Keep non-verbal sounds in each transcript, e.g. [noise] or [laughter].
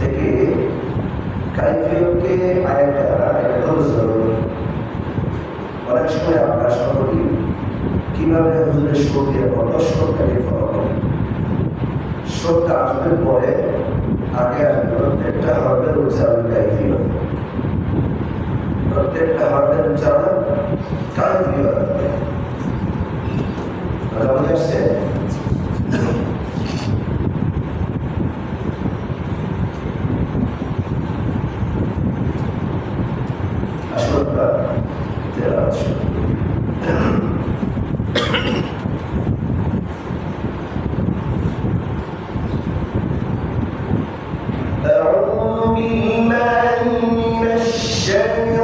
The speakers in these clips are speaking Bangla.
থেকে কাইফিয়তকে আয়টা ধৈর্য অনেক সময় আমরা সকলেই কীভাবে হুজুরের শোকের মতো শোকটাকে ফলো করি আসবে পরে, আগে আসবে প্রত্যেকটা হরদের উচ্চারণ কাইফিয়ত। প্রত্যেকটা হরদের উচ্চারণ কাইফিয়ত। বোঝা আসছে? بالله من الشيطان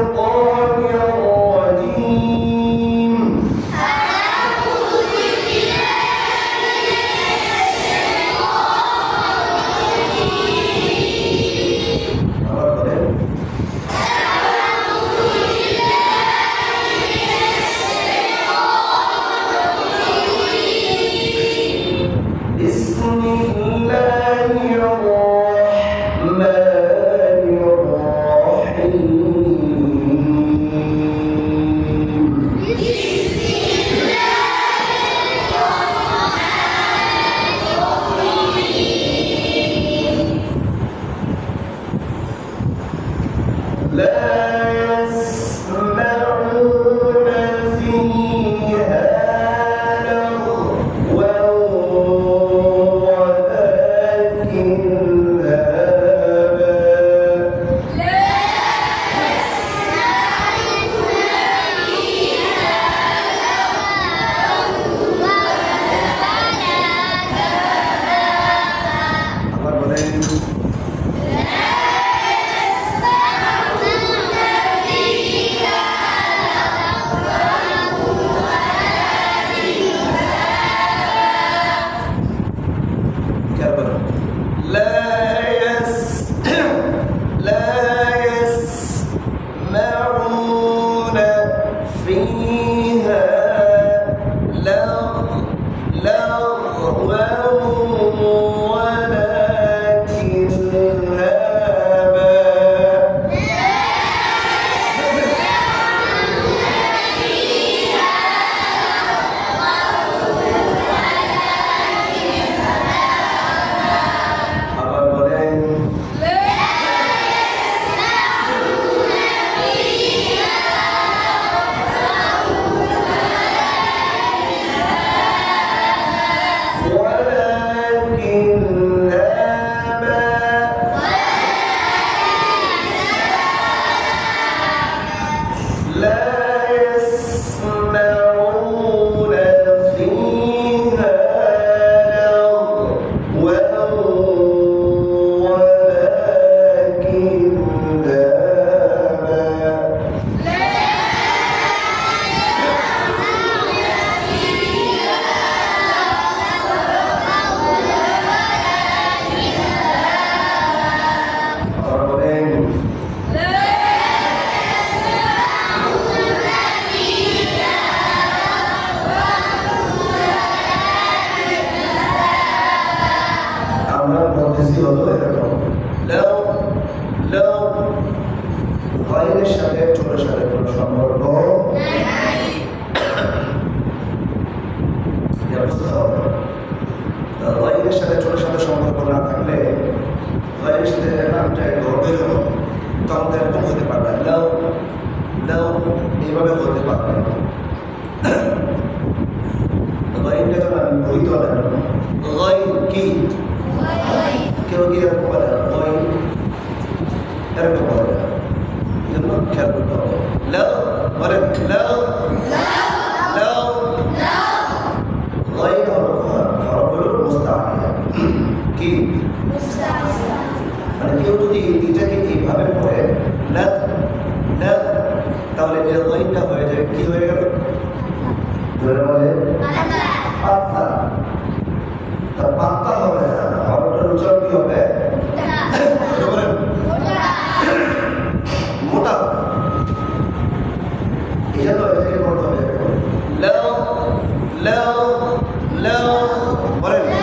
Hello. What is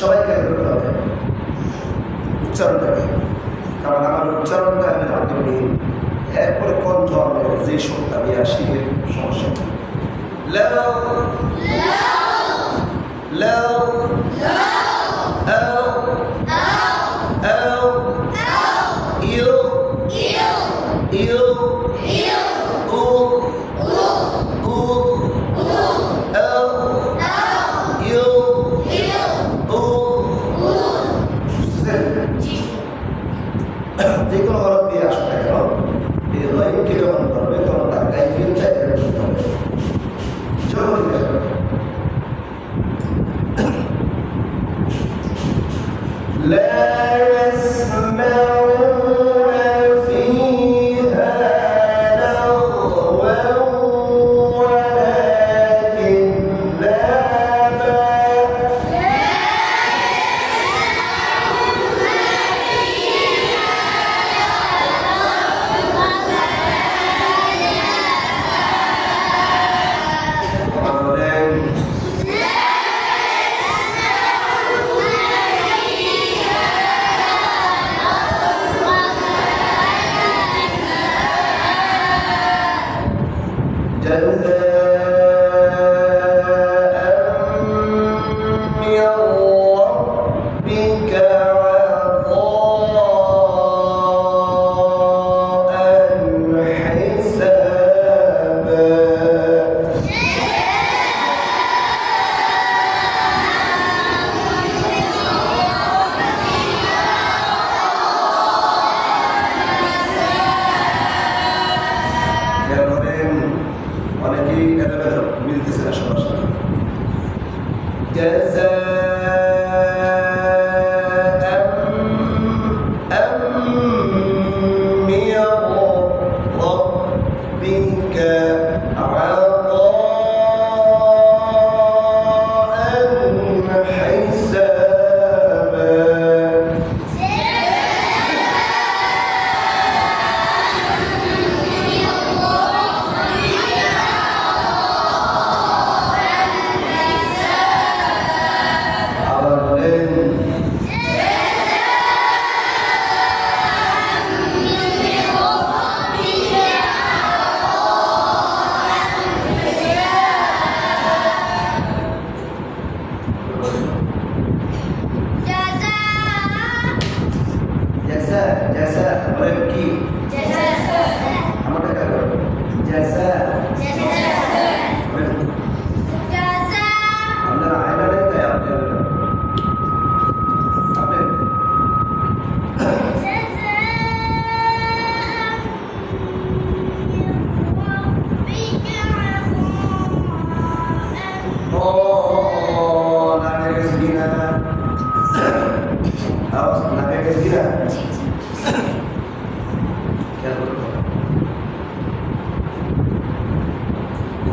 সবাইকে ধরতে হবে উচ্চারণটাকে কারণ আমার উচ্চারণটা আমি রাখতে পারি এরপরে কোন ধরনের যে সত্তা নিয়ে আসি সমস্যা لو لو أو أو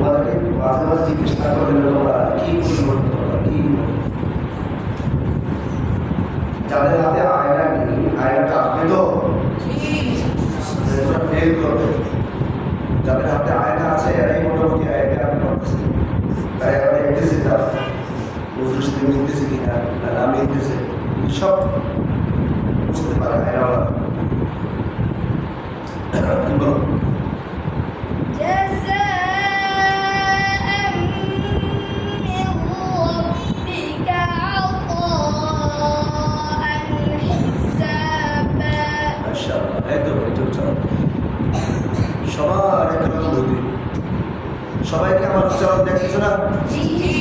তোমাদেরকে মাঝে মাঝে জিজ্ঞেস না তোমরা কি পরিবর্তন করবা কি যাদের হাতে আয়না নেই আয়নাটা আপনি তো? ফেল করবে। যাদের হাতে আয়না আছে এরাই মোটামুটি আয়না আমি করতেছি তাই আমরা না বুঝতে সাথে মিলতেছে কিনা না না মিলতেছে সব বুঝতে পারে আয়নাওয়ালা। [clears throat] সবার একরকম গতি সবাইকে আমার উচ্চারণ দেখতেছো না জি জি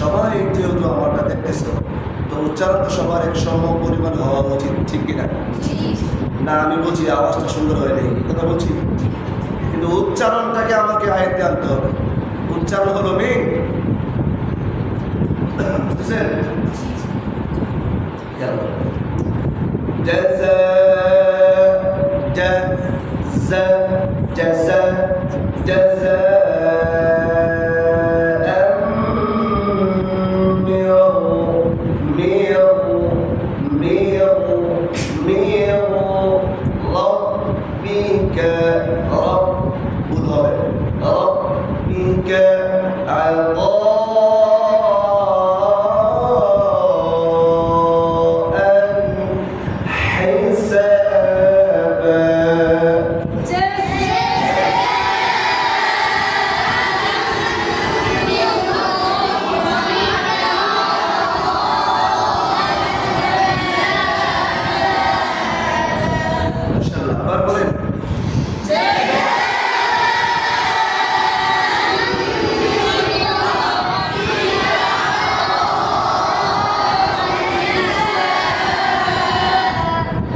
সবাই যেহেতু আমারটা দেখতেছো তো উচ্চারণ তো সবার এক সম পরিমাণ হওয়া উচিত ঠিক কিনা জি না আমি বলছি আওয়াজটা সুন্দর হয়নি এই কথা বলছি কিন্তু উচ্চারণটাকে আমাকে আয়ত্তে আনতে হবে উচ্চারণ হলো মেন বুঝতেছেন খেয়াল করো। جزاء جزاء جزاء جزاء ميرو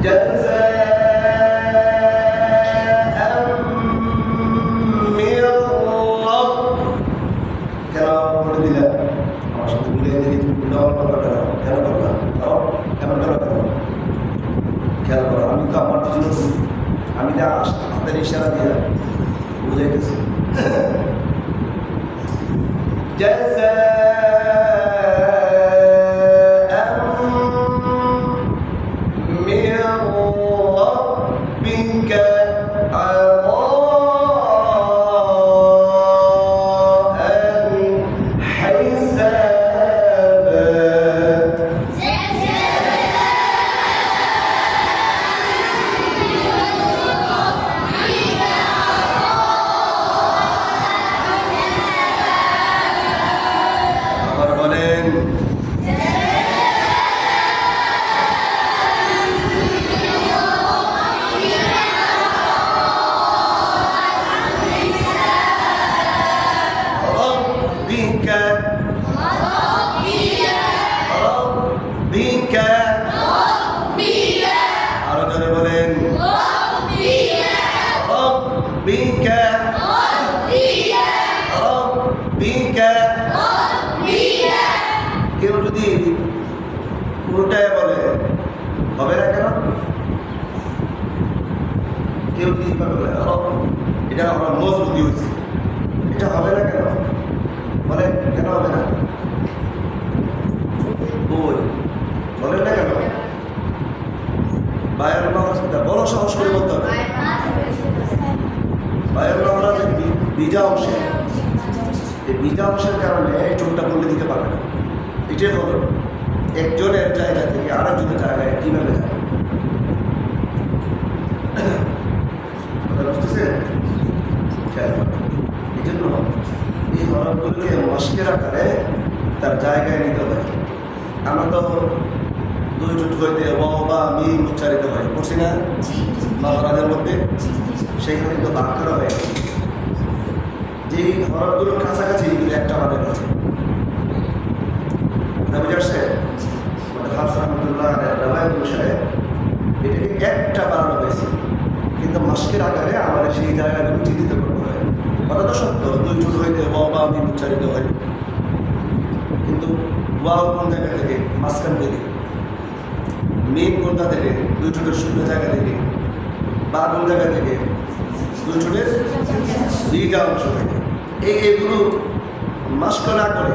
Yeah. এটা আমার মজবুতি হয়েছে। এটা হবে না কেন? বলে, কেন হবে না? বই বলেন না কেন? বায়ার হসপিটাল বড় সাহস করে বলতে হবে। বায়ার নহরা যে বি- অংশে। এই বিজা অংশের কারণে এই চোখটা বলে দিতে পারবে না। এটাই হলো একজনের জায়গা থেকে আরেকজনের জায়গায় কীভাবে যায় কথা বুঝতেছেন এই জন্য এই হরফগুলোকে মস্কের আকারে তার জায়গায় নিতে আমরা তো দুই বা মি উচ্চারিত হয়। করছি না? মহারাজের মধ্যে? সেইখানে তো যে হরফগুলোর কাছাকাছি একটা আমাদের এটাকে একটা বানানো হয়েছে। কিন্তু মাস্কের আকারে আমাদের সেই জায়গাগুলো চিহ্নিত করতে হয় কথা সত্য দুই ছোট হইতে ব বা আমি উচ্চারিত হয়। কিন্তু ওয়াও কোন জায়গা থেকে মাঝখান থেকে। মেন কোনটা থেকে দুই ঠোঁটের শূন্য জায়গা থেকে, বা কোন জায়গা থেকে দুই ঠোঁটের দুইটা অংশ থেকে। এই এগুলো মাস্ক না করে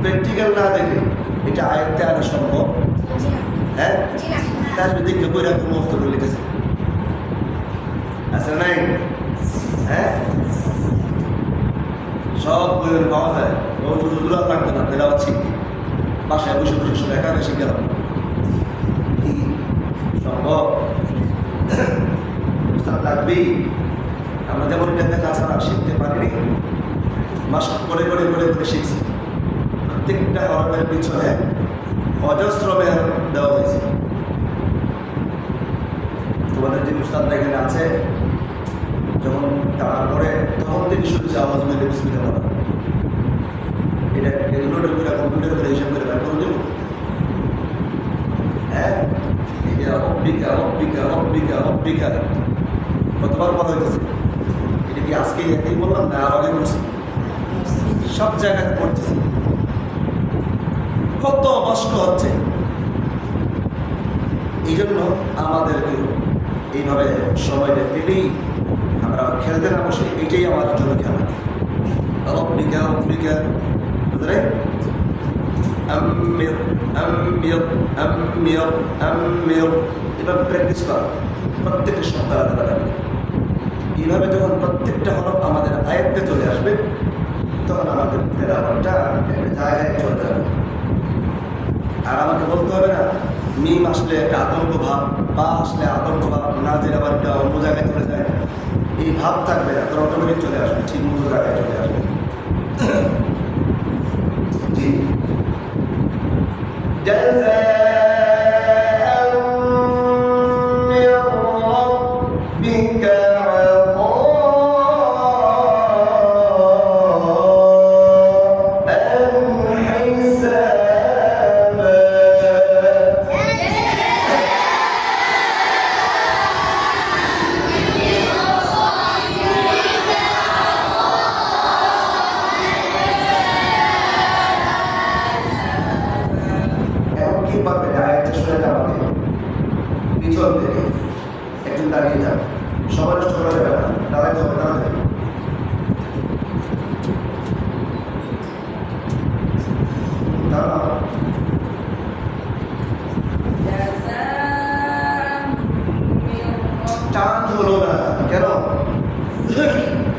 প্র্যাকটিক্যাল না দেখে এটা আয়ত্তে আনা সম্ভব। হ্যাঁ? তার দেখে বই রাখতে মস্ত করে লিখেছে। আছে নাই? হ্যাঁ? সব বইয়ের পাওয়া যায়। রোজুরা লাগবে না তেরা হচ্ছে বাসায় বসে বসে সব একা বেশি গেলাম সম্ভব? লাগবেই। আমরা যেমন এটা দেখা ছাড়া শিখতে পারিনি। মাস করে করে করে করে শিখছি। প্রত্যেকটা পিছনে অজস্র মেহনত দেওয়া হয়েছে। তোমাদের যে উস্তাদ এখানে আছে, যখন তারপরে তখন থেকে শুনছে আওয়াজ মেলে বিসমিল্লাহ বলা এটা ক্যালকুলেটর করে কম্পিউটার করে হিসাব করে বের করে দেবো হ্যাঁ এটা অব্বিকা অব্বিকা অব্বিকা কতবার বলা হইতেছে? এটা কি আজকে একই বললাম না আর বলছি সব জায়গায় পড়তেছে। কত কষ্ট হচ্ছে। এই জন্য আমাদেরকে এইভাবে সময়টা পেলেই আমরা খেলতে না বসে এইটাই আমাদের জন্য খেলা। রব্বিকা রব্বিকা। বুঝলে আম্মির আম্মির আম্মির এবার প্র্যাকটিস করা, প্রত্যেকটা সপ্তাহ আলাদা আলাদা। এইভাবে যখন প্রত্যেকটা হরফ আমাদের আয়ত্তে চলে আসবে, তখন আমাদের একটা জায়গায় চলে যাবে। আর আমাকে বলতে হবে না, মিম আসলে একটা আতঙ্ক ভাব বা আসলে আতঙ্ক ভাব না যে আবার একটা অন্য জায়গায় চলে যায়। এই ভাব থাকবে না, তোর অটোমেটিক চলে আসবে, ঠিক মতো জায়গায় চলে আসবে। [clears throat] জি। Amen.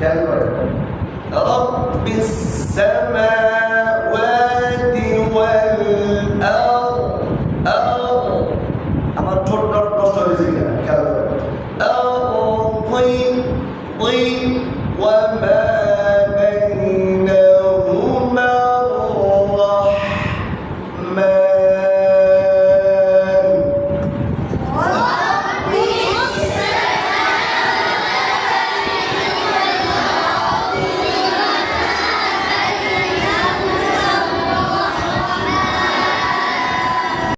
كلمة رب. السماوات